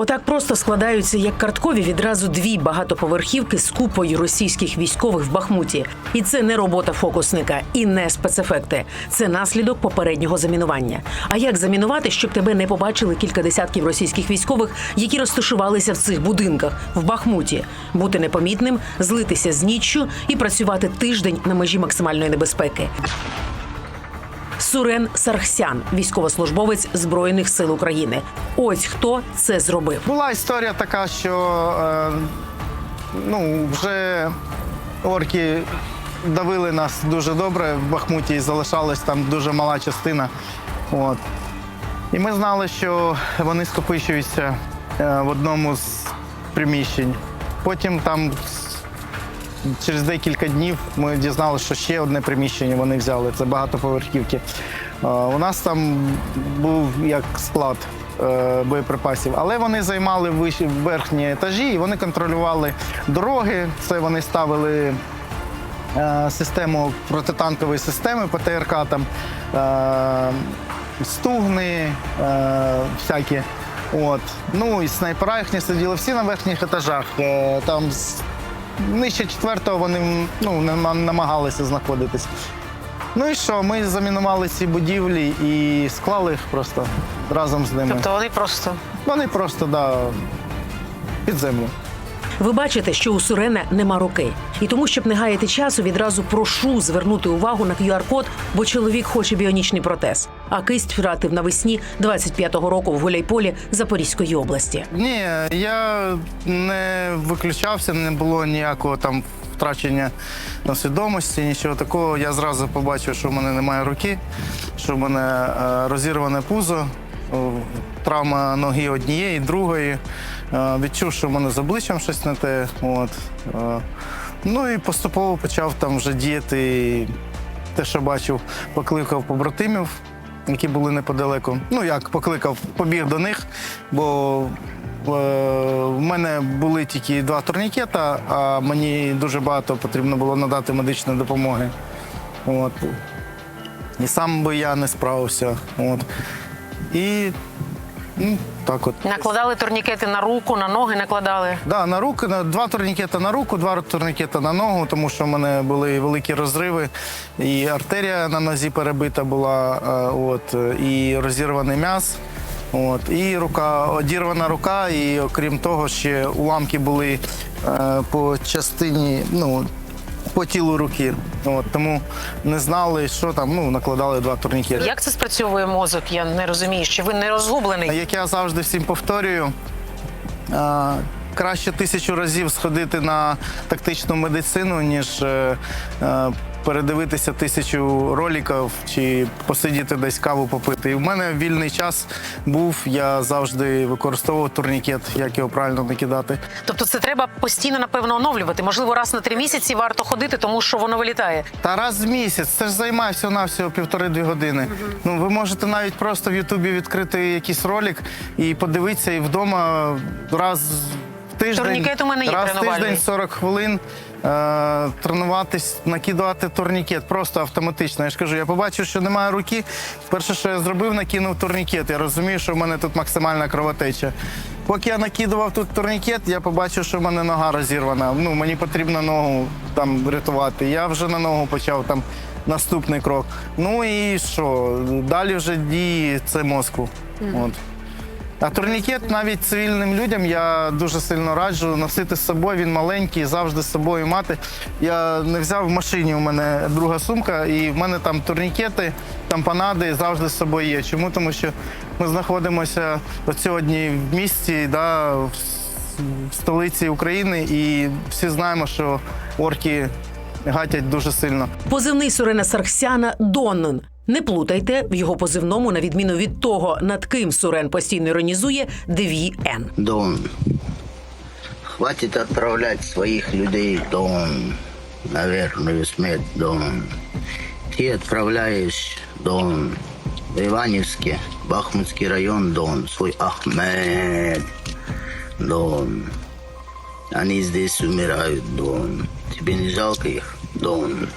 Отак просто складаються як карткові відразу дві багатоповерхівки з купою російських військових в Бахмуті. І це не робота фокусника і не спецефекти. Це наслідок попереднього замінування. А як замінувати, щоб тебе не побачили кілька десятків російських військових, які розташувалися в цих будинках в Бахмуті? Бути непомітним, злитися з ніччю і працювати тиждень на межі максимальної небезпеки. Сурен Сархсян, військовослужбовець Збройних сил України. Ось хто це зробив. Була історія така, що е, ну, вже орки давили нас дуже добре в Бахмуті і залишалась там дуже мала частина. От. І ми знали, що вони скопичуються е, в одному з приміщень. Потім там через декілька днів ми дізналися, що ще одне приміщення вони взяли. Це багатоповерхівки. Е, У нас там був як склад е, боєприпасів, але вони займали верхні етажі і вони контролювали дороги. Це вони ставили е, систему протитанкової системи ПТРК, там стугни, всякі. От. Ну і снайпера їхні сиділи всі на верхніх етажах. Там нижче четвертого вони ну, нема- намагалися знаходитись. Ну і що, ми замінували ці будівлі і склали їх просто разом з ними. Тобто вони просто Вони просто да, під землю. Ви бачите, що у Сурена нема руки. І тому, щоб не гаяти часу, відразу прошу звернути увагу на QR-код, бо чоловік хоче біонічний протез. А кисть втратив навесні 25-го року в Гуляйполі Запорізької області. Ні, я не виключався, не було ніякого там втрачення на свідомості, нічого такого. Я зразу побачив, що в мене немає руки, що в мене е, розірване пузо, травма ноги однієї, другої. Е, Відчув, що в мене з обличчям щось не те. От. Е, Ну і поступово почав там вже діяти. Те, що бачив, покликав побратимів, які були неподалеку. Ну як покликав, побіг до них, бо е, в мене були тільки два турнікета, а мені дуже багато потрібно було надати медичної допомоги. От. І сам би я не справився. От. І ну, так от. накладали турнікети на руку, на ноги накладали. Да, на руки, на два турнікета на руку, два турнікета на ногу, тому що в мене були великі розриви, і артерія на нозі перебита була, е, от, і розірваний м'яз. От, і рука, одірвана рука, і окрім того, ще уламки були е, по частині, ну, по тілу руки. От, тому не знали, що там, ну, накладали два турніки. Як це спрацьовує мозок? Я не розумію, що ви не розгублений. Як я завжди всім повторюю, а, краще тисячу разів сходити на тактичну медицину, ніж е, е, передивитися тисячу роликів чи посидіти десь каву попити. І в мене вільний час був, я завжди використовував турнікет, як його правильно накидати. Тобто це треба постійно, напевно, оновлювати. Можливо, раз на три місяці варто ходити, тому що воно вилітає. Та раз в місяць, це ж займає всього навсього півтори-дві години. Ну ви можете навіть просто в Ютубі відкрити якийсь ролик і подивитися, і вдома раз в тиждень, Турнікет у мене є раз в тренувальний. тиждень 40 хвилин. Е, тренуватись, накидувати турнікет просто автоматично. Я ж кажу, я побачив, що немає руки. Перше, що я зробив, накинув турнікет. Я розумію, що в мене тут максимальна кровотеча. Поки я накидував тут турнікет, я побачив, що в мене нога розірвана. Ну, мені потрібно ногу там рятувати. Я вже на ногу почав там наступний крок. Ну і що? Далі вже дії це мозку. От. А турнікет навіть цивільним людям я дуже сильно раджу носити з собою. Він маленький, завжди з собою мати. Я не взяв в машині. У мене друга сумка, і в мене там турнікети, там панади завжди з собою є. Чому? Тому що ми знаходимося сьогодні в місті, да, в в столиці України, і всі знаємо, що орки гатять дуже сильно. Позивний Сурена Сархсяна Доннен. Не плутайте в його позивному, на відміну від того, над ким Сурен постійно іронізує, Дві Н. Дон. Хватит отправлять своих людей, Дон, на верную смерть, Дон. Ты отправляешь, Дон, в Иваневске, Бахмутский район, Дон, свой Ахмед, Дон. Они здесь умирают, Дон. Тебе не жалко их, Дон?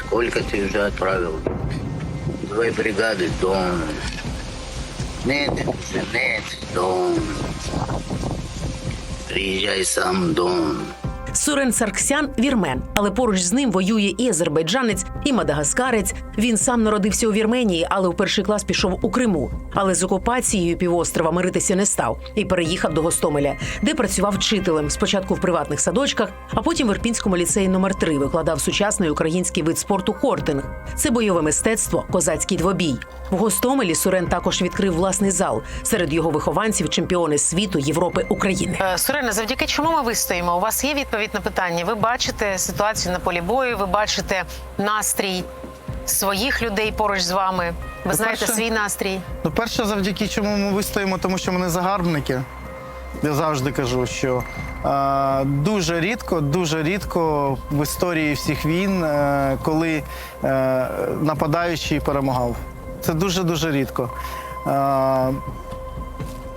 Сколько ты уже отправил? Две бригады дон. Нет, нет, дом. Приезжай сам дом. Сурен Сарксян вірмен, але поруч з ним воює і азербайджанець і мадагаскарець. Він сам народився у Вірменії, але у перший клас пішов у Криму. Але з окупацією півострова миритися не став і переїхав до Гостомеля, де працював вчителем спочатку в приватних садочках, а потім в Ірпінському ліцеї номер 3 викладав сучасний український вид спорту хортинг. Це бойове мистецтво, козацький двобій. В Гостомелі Сурен також відкрив власний зал. Серед його вихованців чемпіони світу, Європи, України. Е, Сурене, завдяки чому ми вистоїмо? У вас є відповідь на питання. Ви бачите ситуацію на полі бою, ви бачите настрій своїх людей поруч з вами. Ви знаєте По-перше, свій настрій. Ну, перше, завдяки чому ми вистоїмо, тому що ми не загарбники. Я завжди кажу, що е, дуже рідко, дуже рідко в історії всіх війн, е, коли е, нападаючий перемагав. Це дуже-дуже рідко. Е,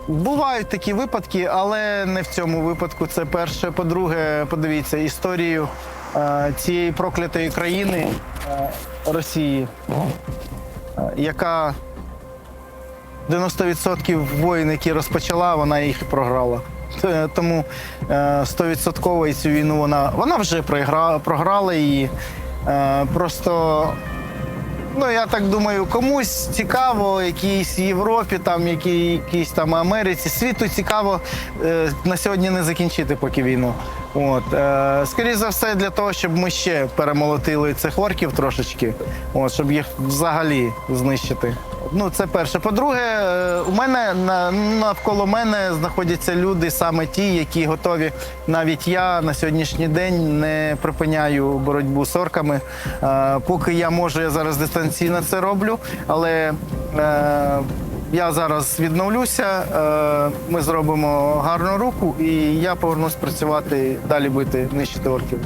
Бувають такі випадки, але не в цьому випадку. Це перше. По-друге, подивіться історію е, цієї проклятої країни Росії, е, яка 90% воїн, які розпочала, вона їх і програла. Тому е, 100% і цю війну вона, вона вже програла, її. Е, Просто Ну, я так думаю, комусь цікаво, якійсь Європі, там, які, якійсь там Америці. Світу цікаво е, на сьогодні не закінчити поки війну. От, е, скоріше за все, для того, щоб ми ще перемолотили цих орків трошечки, от, щоб їх взагалі знищити. Ну, це перше. По-друге, е, у мене навколо мене знаходяться люди, саме ті, які готові. Навіть я на сьогоднішній день не припиняю боротьбу з орками. Е, поки я можу, я зараз дистанційно це роблю, але е, я зараз відновлюся, ми зробимо гарну руку, і я повернусь працювати, далі бити, нищити орків.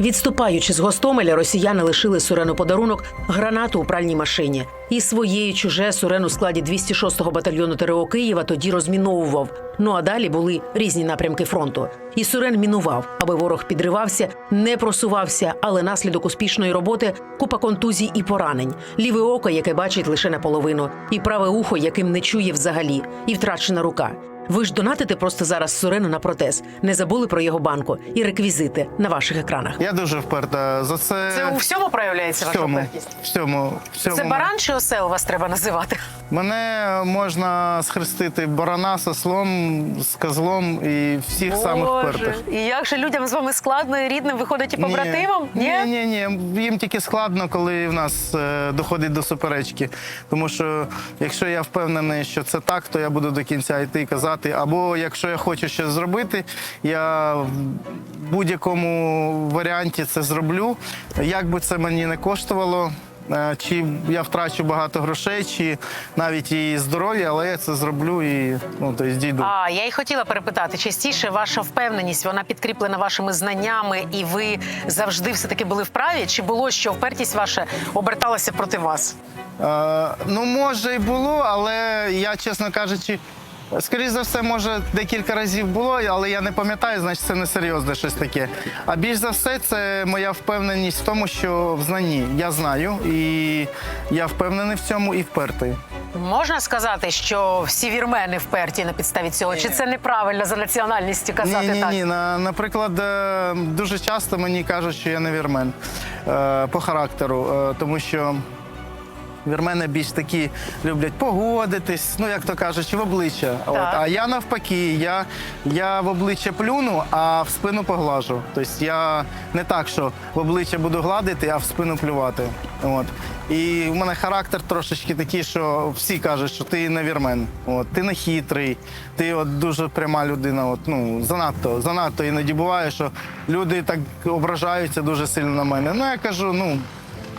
Відступаючи з Гостомеля, росіяни лишили Сурену подарунок гранату у пральній машині. І своє і чуже Сурен у складі 206-го батальйону ТРО Києва тоді розміновував. Ну а далі були різні напрямки фронту. І Сурен мінував, аби ворог підривався, не просувався, але наслідок успішної роботи купа контузій і поранень, ліве око, яке бачить лише наполовину, і праве ухо, яким не чує взагалі, і втрачена рука. Ви ж донатите просто зараз Сурену на протез. Не забули про його банку і реквізити на ваших екранах. Я дуже вперта за це. Це у всьому проявляється ваша всьому, впертість? всьому, всьому. Це баран чи осел вас треба називати? Мене можна схрестити барана з ослом, з козлом і всіх самих впертих. І як же людям з вами складно і рідним виходить і побратимам? Ні, ні, ні. Їм тільки складно, коли в нас е, доходить до суперечки. Тому що якщо я впевнений, що це так, то я буду до кінця йти і казати. Або якщо я хочу щось зробити, я в будь-якому варіанті це зроблю. Як би це мені не коштувало. е, Чи я втрачу багато грошей, чи навіть і здоров'я, але я це зроблю і ну, тобто дійду. А я й хотіла перепитати, частіше ваша впевненість вона підкріплена вашими знаннями, і ви завжди все таки були вправі? Чи було що впертість ваша оберталася проти вас? Е, ну, може, і було, але я, чесно кажучи, скоріш за все, може, декілька разів було, але я не пам'ятаю, значить це не серйозне щось таке. А більш за все, це моя впевненість в тому, що в знанні я знаю, і я впевнений в цьому і впертий. Можна сказати, що всі вірмени вперті на підставі цього? Чи це неправильно за національністю казати ні, ні, так? ні. На, наприклад, е, дуже часто мені кажуть, що я не вірмен е, по характеру, е, тому що. Вірмени більш такі люблять погодитись, ну як то кажуть, в обличчя. От. А я навпаки, я, я в обличчя плюну, а в спину поглажу. Тобто я не так, що в обличчя буду гладити, а в спину плювати. От. І в мене характер трошечки такий, що всі кажуть, що ти не вірмен. От. Ти не хитрий, ти от дуже пряма людина. От, ну, занадто, занадто іноді буває, що люди так ображаються дуже сильно на мене. Ну я кажу, ну.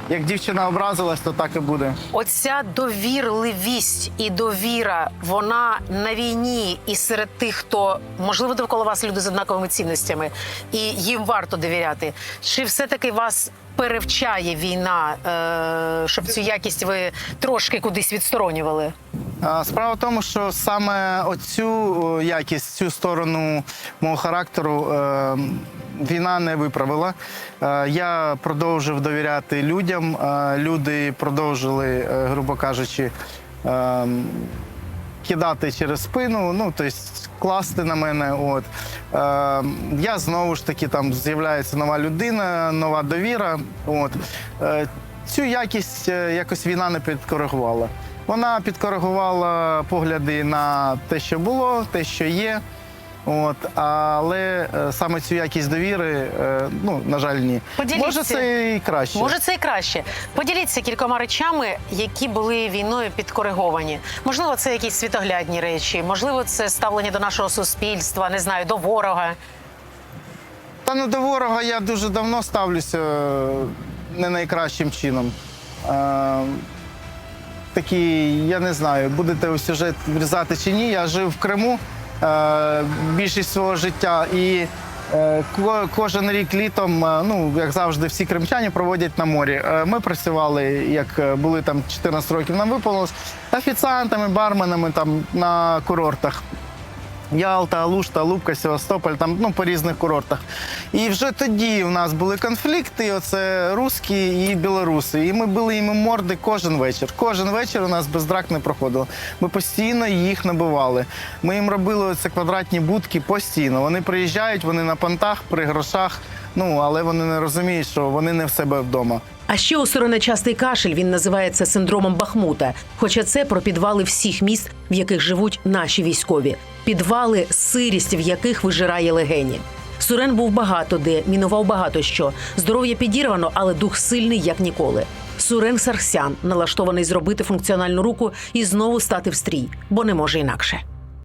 Як дівчина образилась, то так і буде. Оця довірливість і довіра, вона на війні і серед тих, хто можливо довкола вас люди з однаковими цінностями, і їм варто довіряти. Чи все-таки вас перевчає війна, е, щоб цю якість ви трошки кудись відсторонювали? Справа в тому, що саме оцю якість, цю сторону мого характеру е, війна не виправила. Е, я продовжив довіряти людям. е, люди продовжили, грубо кажучи, кидати через спину, ну тобто класти на мене. От я знову ж таки там з'являється нова людина, нова довіра. От. Цю якість якось війна не підкоригувала. Вона підкоригувала погляди на те, що було, те, що є. От, але е, саме цю якість довіри, е, ну, на жаль, ні. Поділіться. Може, це і краще. Може, це і краще. Поділіться кількома речами, які були війною підкориговані. Можливо, це якісь світоглядні речі, можливо, це ставлення до нашого суспільства, не знаю, до ворога. Та ну до ворога я дуже давно ставлюся е, не найкращим чином. Такі, я не знаю, будете у сюжет врізати чи ні. Я жив в Криму е, більшість свого життя і е, ко- кожен рік літом, е, ну як завжди, всі кримчані проводять на морі. Е, ми працювали, як були там 14 років, нам виповнилось офіціантами, барменами там на курортах. Ялта, Алушта, Лубка, Севастополь, там ну по різних курортах. І вже тоді у нас були конфлікти. Оце русські і білоруси. І ми били їм морди кожен вечір. Кожен вечір у нас без драк не проходило. Ми постійно їх набивали. Ми їм робили оце квадратні будки постійно. Вони приїжджають, вони на понтах, при грошах. Ну але вони не розуміють, що вони не в себе вдома. А ще у частий кашель він називається синдромом Бахмута. Хоча це про підвали всіх міст, в яких живуть наші військові, підвали, сирість, в яких вижирає легені. Сурен був багато де, мінував багато що. Здоров'я підірвано, але дух сильний як ніколи. Сурен Сарсян налаштований зробити функціональну руку і знову стати в стрій, бо не може інакше.